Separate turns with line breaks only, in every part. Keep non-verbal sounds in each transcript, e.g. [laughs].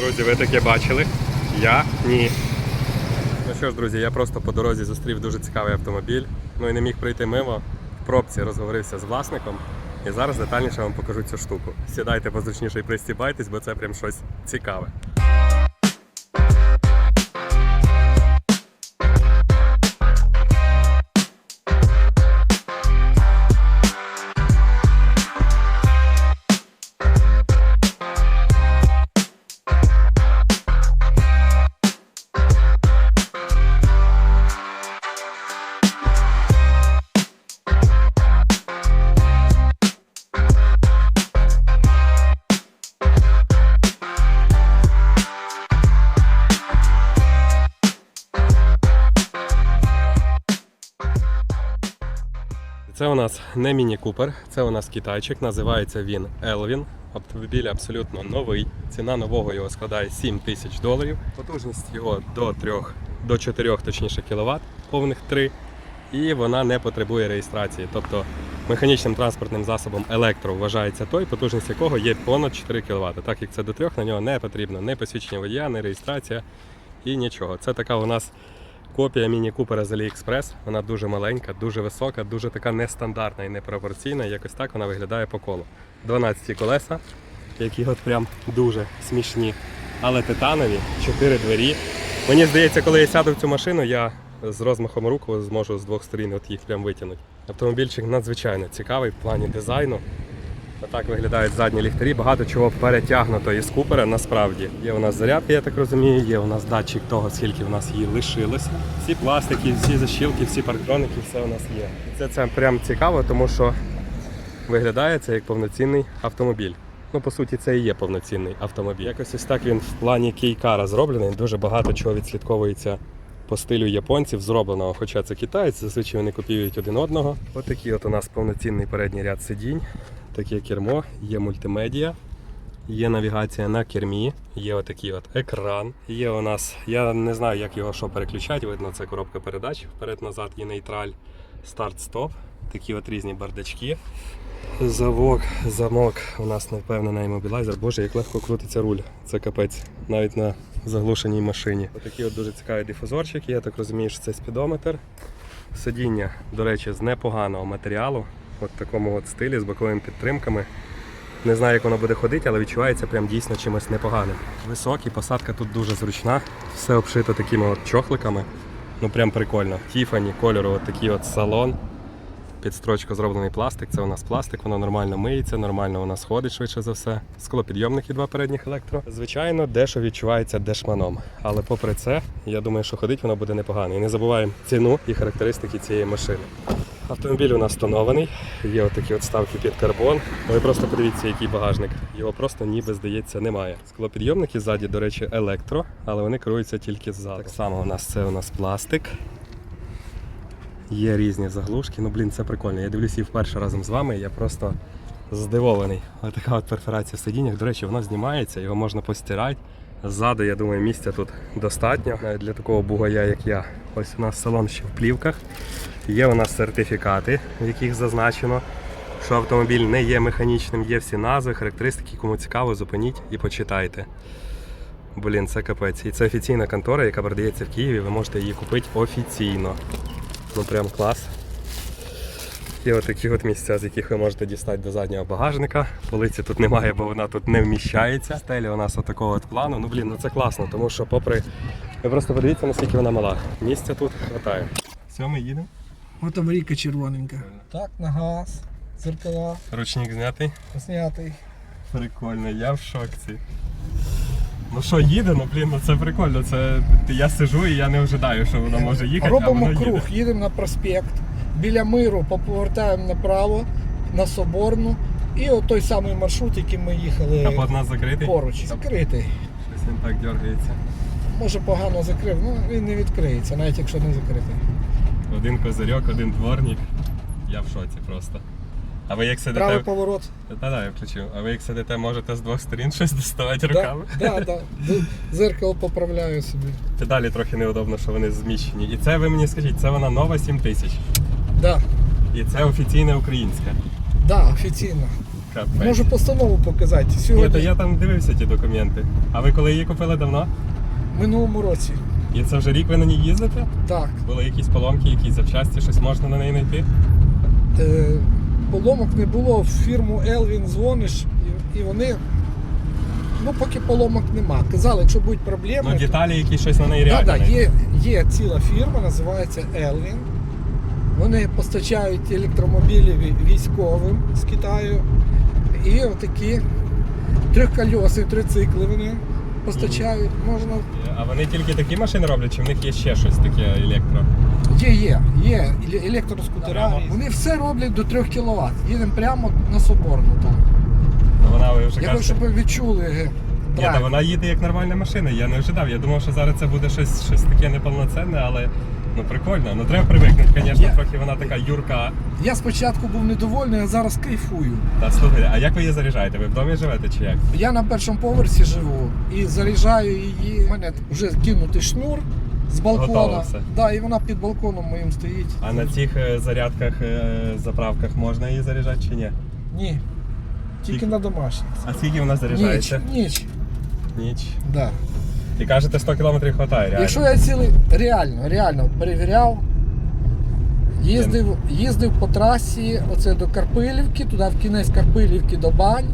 Друзі, ви таке бачили? Я ні. Ну що ж, друзі, я просто по дорозі зустрів дуже цікавий автомобіль. Ну і не міг пройти мимо. В пробці розговорився з власником. І зараз детальніше вам покажу цю штуку. Сідайте позручніше і пристібайтесь, бо це прям щось цікаве. Це у нас не Міні Купер, це у нас китайчик, називається він Elvin. Автомобіль абсолютно новий. Ціна нового його складає 7 тисяч доларів. Потужність його до 3, до 4 точніше кВт, повних 3. І вона не потребує реєстрації. Тобто механічним транспортним засобом електро вважається той, потужність якого є понад 4 кВт. Так як це до 3, на нього не потрібно ні посвідчення водія, ні реєстрація і нічого. Це така у нас Копія Міні Купера з AliExpress. Вона дуже маленька, дуже висока, дуже така нестандартна і непропорційна. Якось так вона виглядає по колу. 12 колеса, які от прям дуже смішні. Але титанові, 4 двері. Мені здається, коли я сяду в цю машину, я з розмахом руку зможу з двох сторін от їх прям витягнути. Автомобільчик надзвичайно цікавий в плані дизайну. Отак виглядають задні ліхтарі. Багато чого перетягнуто із купера насправді. Є у нас зарядка, я так розумію, є у нас датчик того, скільки в нас її лишилося. Всі пластики, всі защілки, всі парктроники, все у нас є. Це, це прям цікаво, тому що виглядає це як повноцінний автомобіль. Ну, по суті, це і є повноцінний автомобіль. Якось ось так він в плані кейкара зроблений. Дуже багато чого відслідковується по стилю японців зробленого, хоча це китайці, зазвичай вони копіюють один одного. Ось такий от у нас повноцінний передній ряд сидінь, таке кермо, є мультимедіа, є навігація на кермі, є отакий от екран. Є у нас, я не знаю, як його що переключати, видно, це коробка передач, вперед-назад є нейтраль, старт-стоп, такі от різні бардачки. Завок, замок у нас не впевнений іммобілайзер. Боже, як легко крутиться руль. Це капець, навіть на заглушеній машині. Отакий от дуже цікавий дифузорчик, я так розумію, що це спідометр. Сидіння, до речі, з непоганого матеріалу, от такому от стилі, з боковими підтримками. Не знаю, як воно буде ходити, але відчувається прям дійсно чимось непоганим. Високий, посадка тут дуже зручна, все обшито такими от чохликами. Ну прям прикольно. Тіфані кольору, от такий от салон. Під строчку зроблений пластик. Це у нас пластик, воно нормально миється, нормально у нас ходить швидше за все. Склопідйомники два передніх електро. Звичайно, дещо відчувається дешманом. Але попри це, я думаю, що ходить воно буде непогано. І не забуваємо ціну і характеристики цієї машини. Автомобіль у нас тонований, є отакі от ставки під карбон. Ви просто подивіться, який багажник. Його просто ніби здається немає. Склопідйомники ззаді, до речі, електро, але вони керуються тільки ззаду. Так само у нас це у нас пластик. Є різні заглушки. Ну блін, це прикольно. Я дивлюся її вперше разом з вами. Я просто здивований. Ось така от перфорація в сидіннях. До речі, воно знімається, його можна постирати. Ззаду, я думаю, місця тут достатньо. Навіть для такого бугая, як я. Ось у нас салон ще в плівках. Є у нас сертифікати, в яких зазначено, що автомобіль не є механічним, є всі назви, характеристики. Кому цікаво, зупиніть і почитайте. Блін, це капець. І це офіційна контора, яка продається в Києві. Ви можете її купити офіційно. Ну прям клас. І от такі от місця, з яких ви можете дістати до заднього багажника. Полиці тут немає, бо вона тут не вміщається. Стеля у нас отакого от плану. Ну блін, ну це класно, тому що попри. Ви просто подивіться, наскільки вона мала. Місця тут хватає. Все, ми їдемо.
От червоненька. Так, на газ, зеркала,
Ручник знятий.
знятий.
Прикольно, я в шокці. Ну що, їде, ну блін, ну це прикольно. Це я сижу і я не ожидаю, що вона може їхати. а
Робимо
воно
круг,
їде.
їдемо на проспект. Біля миру повертаємо направо на Соборну. І от той самий маршрут, яким ми їхали
Капот у нас закритий.
поруч. Закритий.
Щось він так дергається.
Може погано закрив, ну він не відкриється, навіть якщо не закритий.
Один козирьок, один дворник. Я в шоці просто. А ви як сидите.
Правий поворот.
Та-да, я включив. А ви як сидите, можете з двох сторін щось доставати руками.
да, да. Зеркало поправляю собі.
Педалі трохи неудобно, що вони зміщені. І це ви мені скажіть, це вона нова 7000.
Да,
І це офіційна українська.
да, офіційно.
Капець.
Можу постанову показати.
Ні, то я там дивився ті документи. А ви коли її купили давно?
в минулому році.
І це вже рік ви на ній їздите?
Так.
Були якісь поломки, якісь запчасті, щось можна на неї знайти?
Е, поломок не було, в фірму Елвін дзвониш, і, і вони. Ну, поки поломок нема. Казали, якщо будуть проблеми.
Ну, деталі, які щось на неї
Да,
реально.
да,
знайти.
є, є ціла фірма, називається Elvin. Вони постачають електромобілі військовим з Китаю. І отакі трьохкольосні трицикли вони постачають. Можна.
А вони тільки такі машини роблять, чи в них є ще щось таке електро?
Є, є, є електроскутера.
Прямо?
Вони все роблять до 3 кВт. Їдемо прямо на Соборну там.
Ну вона ви вже
Я хочу, щоб ви відчули. е,
Ні, та вона їде як нормальна машина. Я не ожидав. Я думав, що зараз це буде щось, щось таке неповноцінне, але ну прикольно. Ну треба привикнути, звісно,
Я-
трохи вона така юрка.
Я спочатку був недовольний, а зараз кайфую.
Та слухайте, а як ви її заряджаєте? Ви в домі живете чи як?
Я на першому поверсі живу і заряджаю її. У мене вже кинутий шнур з
Готово
балкона.
все.
Да, і вона під балконом моїм стоїть.
А на цих е, зарядках, е, заправках можна її заряджати чи ні?
Ні. Тільки
Тільки-
на домашніх.
А скільки вона
Ніч,
заряджається?
ніч.
Ніч.
Да.
І кажете, 100 км хватає, реально.
Якщо я цілий реально, реально перевіряв, їздив, їздив по трасі оце до Карпилівки, туди в кінець Карпилівки до Бань.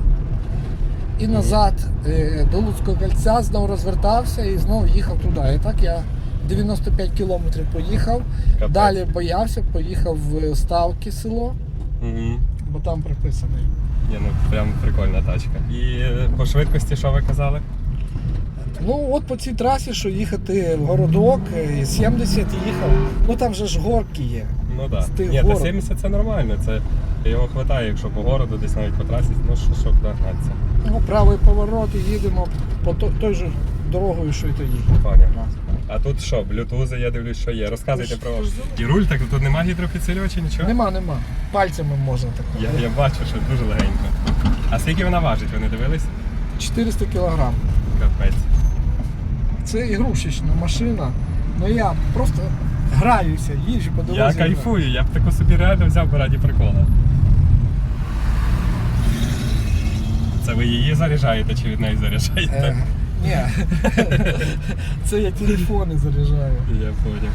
І назад е, до Луцького кольця знову розвертався і знову їхав туди. І так я 95 кілометрів поїхав.
Капець.
Далі боявся, поїхав в Ставки село,
Угу.
бо там приписаний.
Ні, ну прям прикольна тачка. І по швидкості, що ви казали?
Ну от по цій трасі, що їхати в городок, е, 70 їхав, ну там же ж горки є.
Ну так.
Тих
Ні, та 70 це нормально. Це його хватає, якщо по городу, десь навіть по трасі, ну що, що куди гнатися.
Ну, правий поворот і їдемо по то- той же дорогою, що й тоді.
Поняв. А тут що, блютузи, я дивлюсь, що є. Розказуйте про
тож-
І руль, так тут нема гідропідсилювача, нічого?
Нема, нема. Пальцями можна так.
Я, я бачу, що дуже легенько. А скільки вона важить, ви не дивились?
400 кг.
Капець.
Це ігрушечна машина. Ну я просто граюся, їжджу по дорозі.
Я кайфую, я б таку собі реально взяв би раді прикола. Це ви її заряджаєте чи від неї заряджаєте?
Е, ні. [laughs] Це я телефони заряджаю.
Я поняв.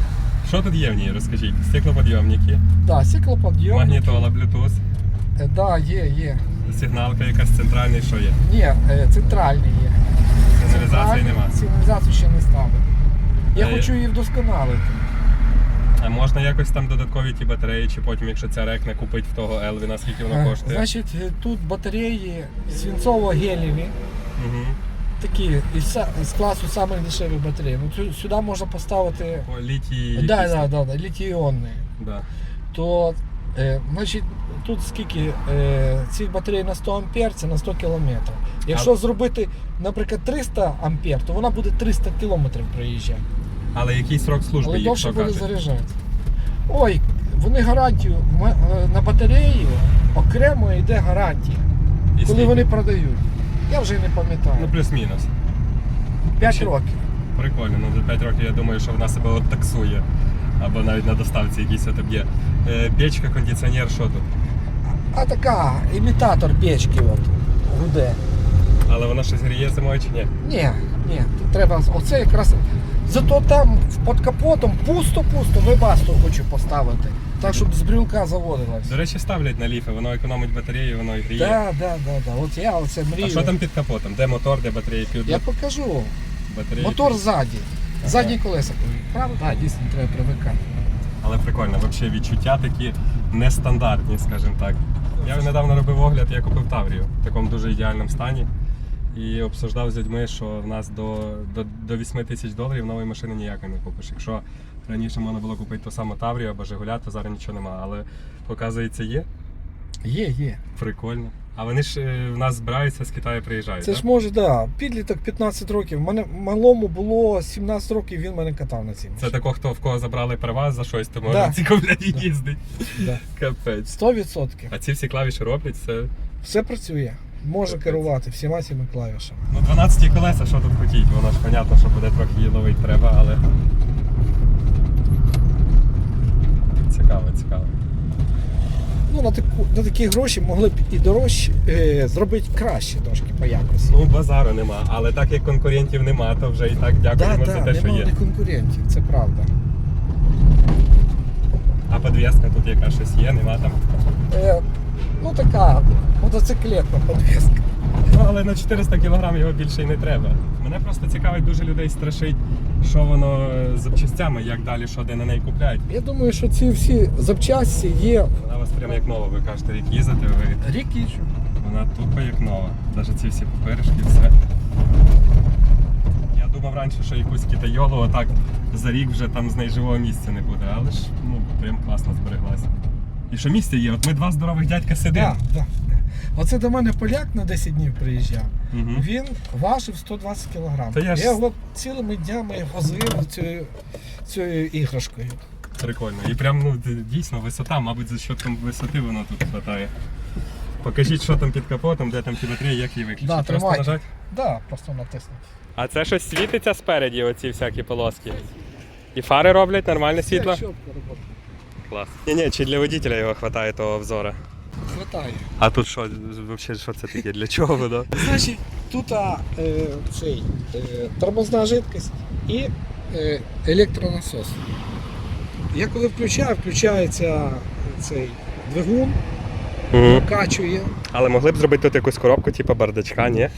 Що тут є в ній, розкажіть? Стеклоподйомники,
Так, стеклоподйом.
магнітола, Bluetooth,
Е, Да, є, є.
сигналка якась центральний, що є?
Ні, е, центральний є.
Сигналізації
Центральний,
нема.
Сигналізацію ще не ставив. Я
Е,
хочу її вдосконалити.
А можна якось там додаткові ті батареї, чи потім, якщо ця рекне купить в того Елвіна, скільки воно
Е,
коштує?
Значить, е, тут батареї свинцово-гелєві,
Угу.
такі з класу самих дешевих батарей. Ну, сюди можна поставити
літій.
да, да, да, да, літій-іонні.
Да.
То е, значить, тут скільки е, цих батарей на 100 ампер, це на 100 кілометрів. Якщо
А-
зробити, наприклад, 300 ампер, то вона буде 300 кілометрів проїжджати.
Але який срок служби,
Але довше
якщо
буде заряджати. Ой, вони гарантію е, на батареї окремо йде гарантія,
І
коли
скільки?
вони продають. Я вже не пам'ятаю.
Ну, плюс-мінус.
5
ще-
років.
Прикольно, ну за 5 років я думаю, що вона себе от таксує. Або навіть на доставці якийсь отоб'є. Е, печка, кондиціонер, що тут?
А така, імітатор печки от, гуде.
Але вона щось гріє зимою чи ні?
Ні, ні, треба оце якраз. Зато там під капотом пусто-пусто, вебасту хочу поставити. Так, щоб з брюлка заводилась.
До речі, ставлять на ліфи, воно економить батарею, воно і гріє.
Так, так, так, так. От я оце мрію.
А що там під капотом? Де мотор, де батареї під
Я покажу.
батареї?
Мотор ззаді. Задні колеса. Правда? Так, дійсно треба привикати.
Але прикольно, взагалі відчуття такі нестандартні, скажімо так. Я недавно робив огляд, я купив Таврію в такому дуже ідеальному стані. І обсуждав з людьми, що в нас до, до, до 8 тисяч доларів нової машини ніякої не купиш. Якщо раніше можна було купити ту саму Таврію або Жигуля, то зараз нічого нема. Але показується, є
Є, є.
прикольно. А вони ж е, в нас збираються з Китаю приїжджають.
Це
так?
ж може, так. Да. Підліток 15 років. Мене малому було 17 років, він мене катав на цій
Це
машині.
тако, хто в кого забрали права за щось, то
Да.
можна
Да.
їздить.
Да.
Капець.
100%.
А ці всі клавіші роблять, це
Все працює. Може
Капець.
керувати всіма цими клавішами.
Ну, 12 колеса, що тут хотіть, воно ж понятно, що буде трохи її ловити треба, але. Цікаво, цікаво.
Ну, на, таку, на такі гроші могли б і дорожче е, зробити краще трошки по якості.
Ну, базару нема, але так як конкурентів нема, то вже і так дякуємо за те, що
є.
є.
конкурентів, це правда.
А подв'язка тут яка щось є, нема там.
Е, ну така мотоциклетна подвеска.
Ну, але на 400 кг його більше й не треба. Мене просто цікавить, дуже людей страшить, що воно з запчастями, як далі, що де на неї купляють.
Я думаю, що ці всі запчасті є
Вона у вас прямо як нова, ви кажете, рік їздите, ви
рік їжджу.
Вона тупо як нова. Навіть ці всі паперишки, все. Я думав раніше, що якусь китайолу отак за рік вже там з неї живого місця не буде, але ж ну прям класно збереглася. І що місце є? От ми два здорових дядька сидимо.
Да, да. Оце до мене поляк на 10 днів приїжджав.
Мгм.
Він важив 120 кг.
Та я ж-
його цілими днями возив цією, цією іграшкою.
Прикольно. І прям ну д- дійсно висота, мабуть, за счетом висоти воно тут хватає. Покажіть, що там під капотом, де там батарея, як її виключити.
Да,
Просто
тримайте.
нажать.
Да, просто натиснути.
А це щось світиться спереді, оці всякі полоски. І фари роблять нормальне світло. Клас. Ні, ні, чи для водителя його хватає того обзора.
Хватає.
А тут що, взагалі, що це таке? Для чого воно? [laughs]
Значить, тут а, е, цей, е, тормозна жидкость і е, електронасос. Я коли включаю, включається цей двигун,
Угу.
качує.
Але могли б зробити тут якусь коробку, типу бардачка, ні?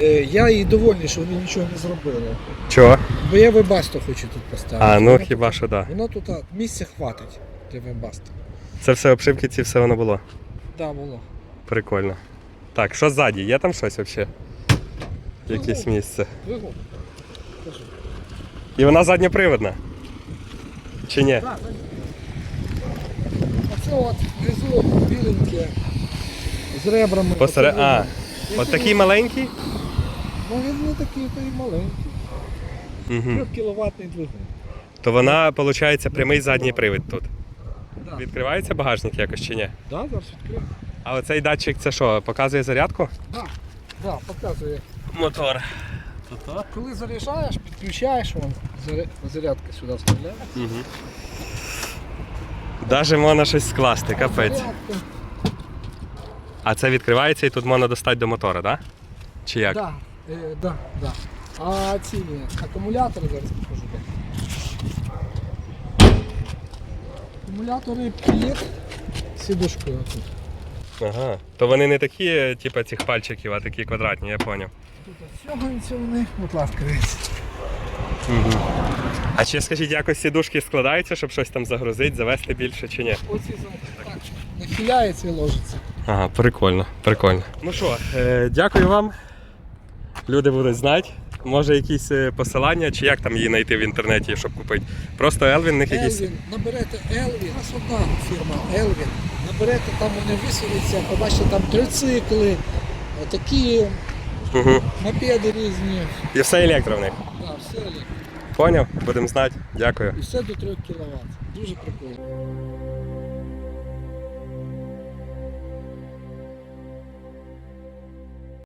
Е, я їй довольний, що вони нічого не зробили.
Чого?
Бо я вебасту хочу тут поставити.
А, ну
Воно
хіба що да.
Воно тут а, місця хватить для вебасти.
Це все обшивки, ці все воно було.
Так, було.
Прикольно. Так, що ззаді? Є там щось взагалі? Якесь місце.
Двигун.
І вона задньоприводна. Чи ні?
Так, так. Оце от внизу біленьке з ребрами.
Посере... А, от такий маленький?
Ну він не такий, то і маленький.
Угу.
3 кіловатний двигун.
То вона, виходить, прямий задній привід тут. Відкривається багажник якось чи ні?
Да, зараз відкрию.
А оцей датчик це що, показує зарядку?
Да. Да, показує.
Мотор.
Коли заряджаєш, підключаєш, вон, зарядка сюди вставляє.
Угу. Даже можна щось скласти, капець.
Зарядка.
А це відкривається і тут можна достати до мотора, так? Да? Чи як?
Да, е, да, да. А ці акумулятори зараз покажу. Акумулятори під сідушкою тут.
Ага. То вони не такі, типу, цих пальчиків, а такі квадратні, я зрозумів.
Тут стягуються вони, будь ласка, дивіться.
Угу. А ще скажіть, якось сідушки складаються, щоб щось там загрузити, завести більше чи ні?
Оці так, нахиляється і ложиться.
Ага, прикольно, прикольно. Ну що, е, дякую вам. Люди будуть знати. Може якісь е, посилання, чи як там її знайти в інтернеті, щоб купити. Просто Елвін, в них якісь.
Елвін, наберете Елвін, нас одна фірма Елвін. Наберете, там вони висвіться, побачите там трицикли, такі
Угу.
мопеди різні.
І все електро в них.
Да, все електро.
Поняв? Будемо знати. Дякую.
І все до 3 кВт. Дуже прикольно.